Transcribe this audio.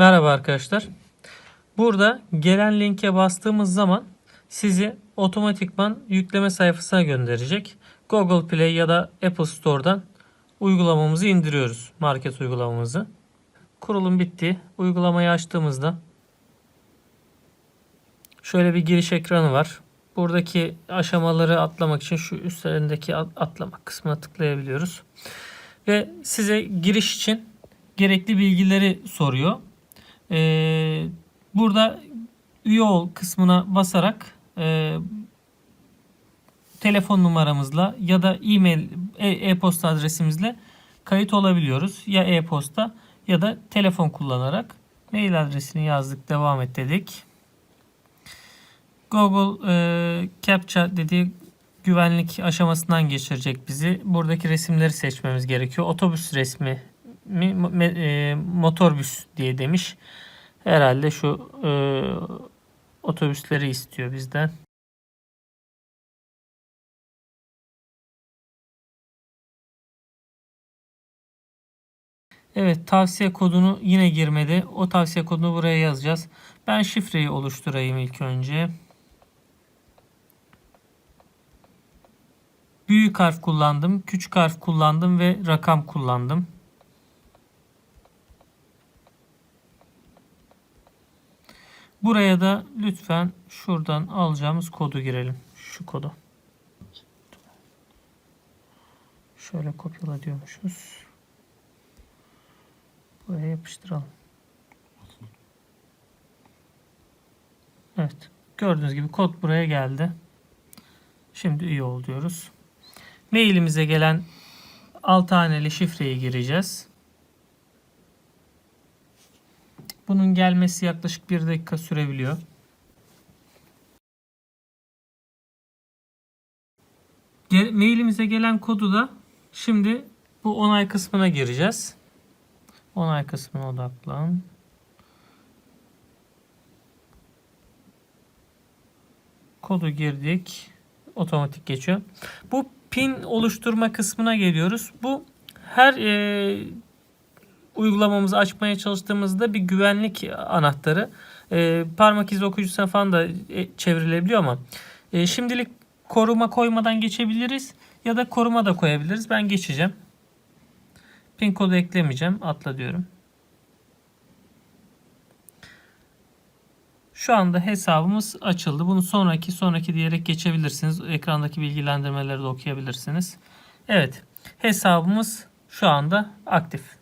Merhaba arkadaşlar. Burada gelen linke bastığımız zaman sizi otomatikman yükleme sayfasına gönderecek. Google Play ya da Apple Store'dan uygulamamızı indiriyoruz. Market uygulamamızı. Kurulum bitti. Uygulamayı açtığımızda şöyle bir giriş ekranı var. Buradaki aşamaları atlamak için şu üstlerindeki at- atlamak kısmına tıklayabiliyoruz. Ve size giriş için gerekli bilgileri soruyor. Ee, burada üye ol kısmına basarak e, telefon numaramızla ya da e-mail e- e-posta adresimizle kayıt olabiliyoruz. Ya e-posta ya da telefon kullanarak mail adresini yazdık devam et dedik. Google e, CAPTCHA dediği güvenlik aşamasından geçirecek bizi. Buradaki resimleri seçmemiz gerekiyor. Otobüs resmi mi me- e, motorbüs diye demiş. Herhalde şu e, otobüsleri istiyor bizden. Evet tavsiye kodunu yine girmedi. O tavsiye kodunu buraya yazacağız. Ben şifreyi oluşturayım ilk önce. Büyük harf kullandım, küçük harf kullandım ve rakam kullandım. Buraya da lütfen şuradan alacağımız kodu girelim. Şu kodu. Şöyle kopyala diyormuşuz. Buraya yapıştıralım. Evet. Gördüğünüz gibi kod buraya geldi. Şimdi üye ol diyoruz. Mailimize gelen 6 haneli şifreyi gireceğiz. Bunun gelmesi yaklaşık 1 dakika sürebiliyor. Mailimize gelen kodu da şimdi bu onay kısmına gireceğiz. Onay kısmına odaklan. Kodu girdik. Otomatik geçiyor. Bu pin oluşturma kısmına geliyoruz. Bu her e, uygulamamızı açmaya çalıştığımızda bir güvenlik anahtarı. E, parmak izi okuyucusuna falan da e, çevrilebiliyor ama e, şimdilik koruma koymadan geçebiliriz ya da koruma da koyabiliriz. Ben geçeceğim. Pin kodu eklemeyeceğim. Atla diyorum. Şu anda hesabımız açıldı. Bunu sonraki sonraki diyerek geçebilirsiniz. Ekrandaki bilgilendirmeleri de okuyabilirsiniz. Evet. Hesabımız şu anda aktif.